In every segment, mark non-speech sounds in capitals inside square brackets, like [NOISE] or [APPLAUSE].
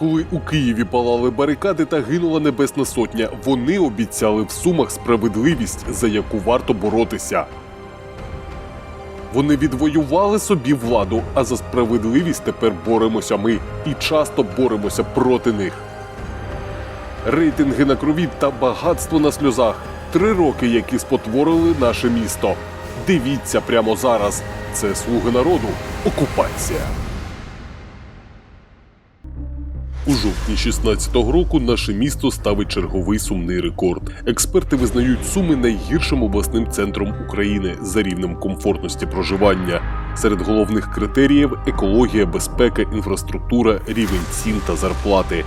Коли у Києві палали барикади та гинула Небесна Сотня, вони обіцяли в Сумах справедливість, за яку варто боротися. Вони відвоювали собі владу, а за справедливість тепер боремося ми і часто боремося проти них. Рейтинги на крові та багатство на сльозах. Три роки, які спотворили наше місто. Дивіться прямо зараз. Це слуги народу. Окупація. У жовтні 16-го року наше місто ставить черговий сумний рекорд. Експерти визнають суми найгіршим обласним центром України за рівнем комфортності проживання. Серед головних критеріїв екологія, безпека, інфраструктура, рівень цін та зарплати.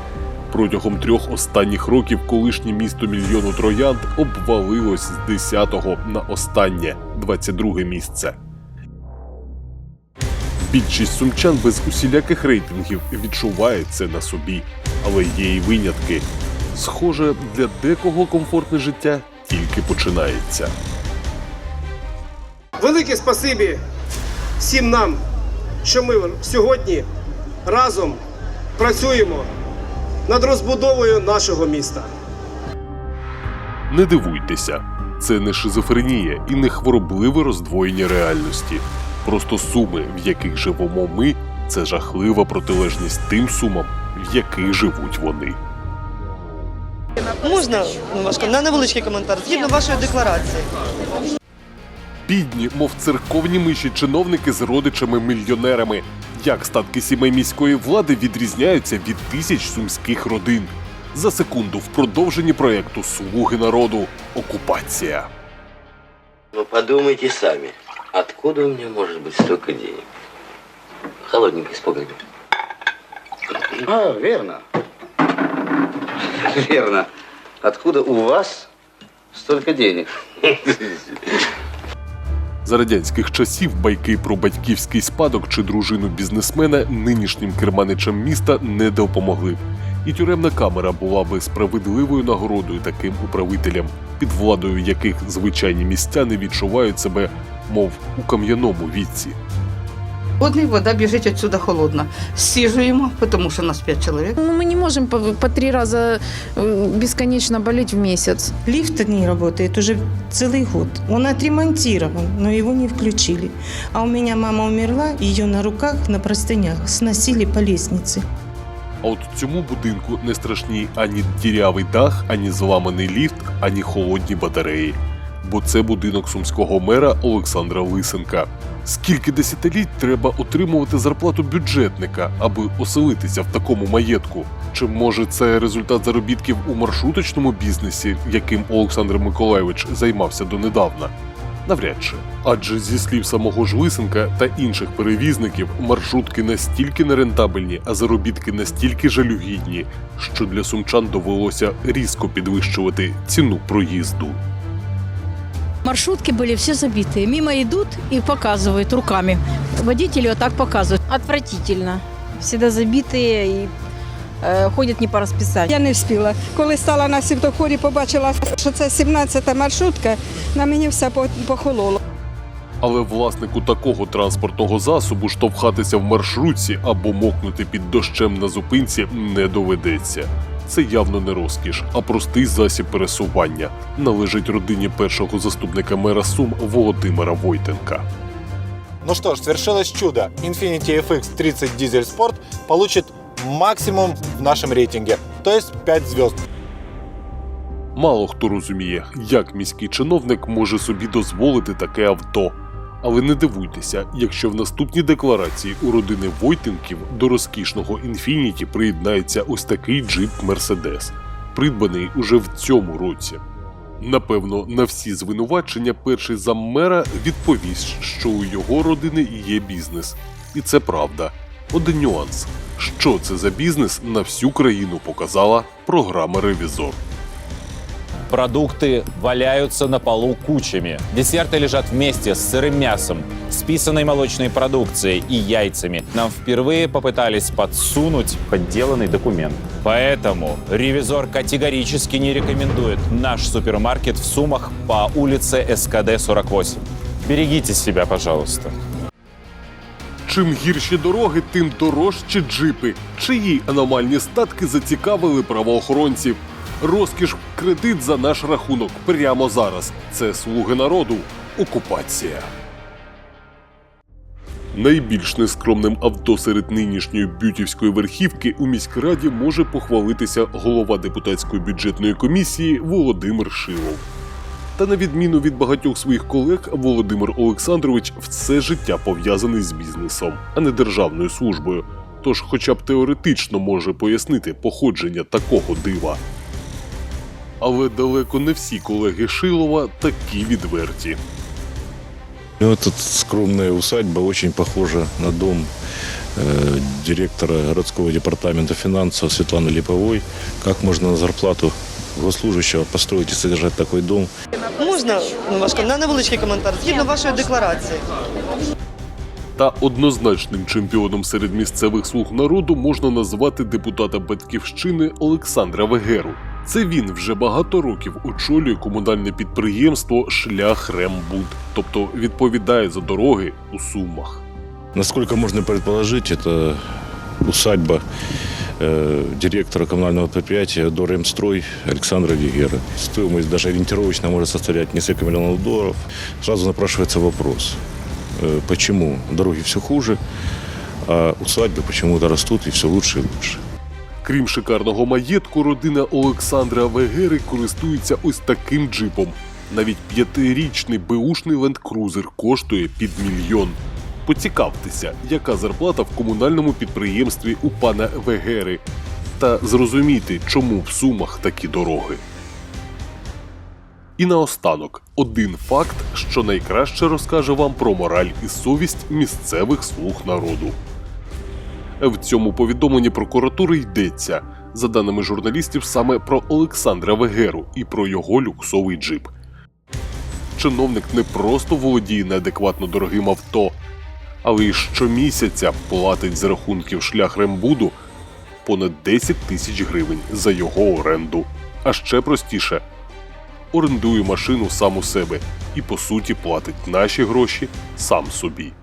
Протягом трьох останніх років колишнє місто мільйону троянд обвалилось з 10-го на останнє 22 місце. Більшість сумчан без усіляких рейтингів відчуває це на собі, але є й винятки. Схоже, для декого комфортне життя тільки починається. Велике спасибі всім нам, що ми сьогодні разом працюємо над розбудовою нашого міста. Не дивуйтеся, це не шизофренія і не хворобливе роздвоєння реальності. Просто суми, в яких живемо ми, це жахлива протилежність тим сумам, в яких живуть вони. Можна важко, на невеличкий коментар згідно вашої декларації. Бідні, мов церковні миші, чиновники з родичами-мільйонерами. Як статки сімей міської влади відрізняються від тисяч сумських родин. За секунду в продовженні проекту Слуги народу Окупація. Ну подумайте сами, откуда у меня может быть столько денег? Холодненький с погреба. А, верно. [LAUGHS] Верно. Откуда у вас столько денег? [LAUGHS] За радянських часів байки про батьківський спадок чи дружину бізнесмена нинішнім керманичам міста не допомогли. І тюремна камера була би справедливою нагородою таким управителям, під владою яких звичайні містяни відчувають себе, мов у кам'яному віці. Холодний, вода біжить отсюда холодна. Сіжуємо, тому що нас п'ять чоловік. Ну, мы не можем по, по три раза э, бесконечно болеть в месяц. Лифт не работает уже целый год. Он отремонтирован, но его не включили. А у меня мама умерла, ее на руках, на простынях сносили по лестнице. А от цьому будинку не страшні ані дірявий дах, ані зламаний ліфт, ані холодні батареї. Бо це будинок сумського мера Олександра Лисенка. Скільки десятиліть треба отримувати зарплату бюджетника, аби оселитися в такому маєтку? Чи може це результат заробітків у маршруточному бізнесі, яким Олександр Миколайович займався донедавна? Навряд чи. Адже зі слів самого ж Лисенка та інших перевізників, маршрутки настільки нерентабельні, а заробітки настільки жалюгідні, що для сумчан довелося різко підвищувати ціну проїзду. Маршрутки были все забитые. Мимо идут и показывают руками. Водители вот так показывают. Отвратительно. Всегда забитые и э, ходят не по расписанию. Я не встигла. Коли стала на світофорі, побачила, що це 17-та маршрутка, на мені все по- похололо. Але власнику такого транспортного засобу штовхатися в маршрутці або мокнути під дощем на зупинці не доведеться. Це явно не розкіш, а простий засіб пересування. Належить родині першого заступника мера Сум Володимира Войтенка. Ну что ж, свершилось чудо. Infiniti FX 30 Diesel Sport получит максимум в нашем рейтинге, то есть 5 звезд. Мало хто розуміє, як міський чиновник може собі дозволити таке авто. Але не дивуйтеся, якщо в наступній декларації у родини Войтенків до розкішного інфініті приєднається ось такий джип Мерседес, придбаний уже в цьому році. Напевно, на всі звинувачення перший заммера відповість, що у його родини є бізнес. І це правда. Один нюанс: що це за бізнес на всю країну показала програма Ревізор. Продукты валяются на полу кучами. Десерты лежат вместе с сырым мясом, списанной молочной продукцией и яйцами. Нам впервые попытались подсунуть подделанный документ. Поэтому ревизор категорически не рекомендует наш супермаркет в Сумах по улице СКД 48. Берегите себя, пожалуйста. Чим гірші дороги, тим дорожчі джипи. Чиї аномальні статки зацікавили правоохоронців. Розкіш кредит за наш рахунок прямо зараз. Це слуги народу. Окупація. Найбільш нескромним авто серед нинішньої бютівської верхівки у міськраді може похвалитися голова депутатської бюджетної комісії Володимир Шилов. Та на відміну від багатьох своїх колег, Володимир Олександрович все життя пов'язаний з бізнесом, а не державною службою. Тож, хоча б теоретично може пояснити походження такого дива Але далеко не всі колеги Шилова такі відверті. Ну, эта скромная усадьба очень похожа на дом э, директора городского департамента финансов Светланы Липовой. Как можно на зарплату госслужащего построить и содержать такой дом? Можна ну, ваш ком- на невеличкий коментар згідно вашої декларації. Та однозначним чемпіоном серед місцевих слуг народу можна назвати депутата батьківщини Олександра Вегеру. Це він вже багато років очолює комунальне підприємство Шлях Рембуд, тобто відповідає за дороги у Сумах. Насколько можно предположить, это усадьба э, директора коммунального предприятия Доремстрой Александра Вегера. Стоимость даже ориентировочно может составлять несколько миллионов долларов. Сразу напрашивается вопрос, э, почему дороги все хуже, а усадьбы почему-то растут и все лучше и лучше. Крім шикарного маєтку, родина Олександра Вегери користується ось таким джипом. Навіть п'ятирічний беушний ленд-крузер коштує під мільйон. Поцікавтеся, яка зарплата в комунальному підприємстві у пана Вегери, та зрозумійте, чому в сумах такі дороги. І наостанок один факт, що найкраще розкаже вам про мораль і совість місцевих слуг народу. В цьому повідомленні прокуратури йдеться, за даними журналістів, саме про Олександра Вегеру і про його люксовий джип. Чиновник не просто володіє неадекватно дорогим авто, але й щомісяця платить з рахунків шлях Рембуду понад 10 тисяч гривень за його оренду. А ще простіше орендує машину сам у себе і по суті платить наші гроші сам собі.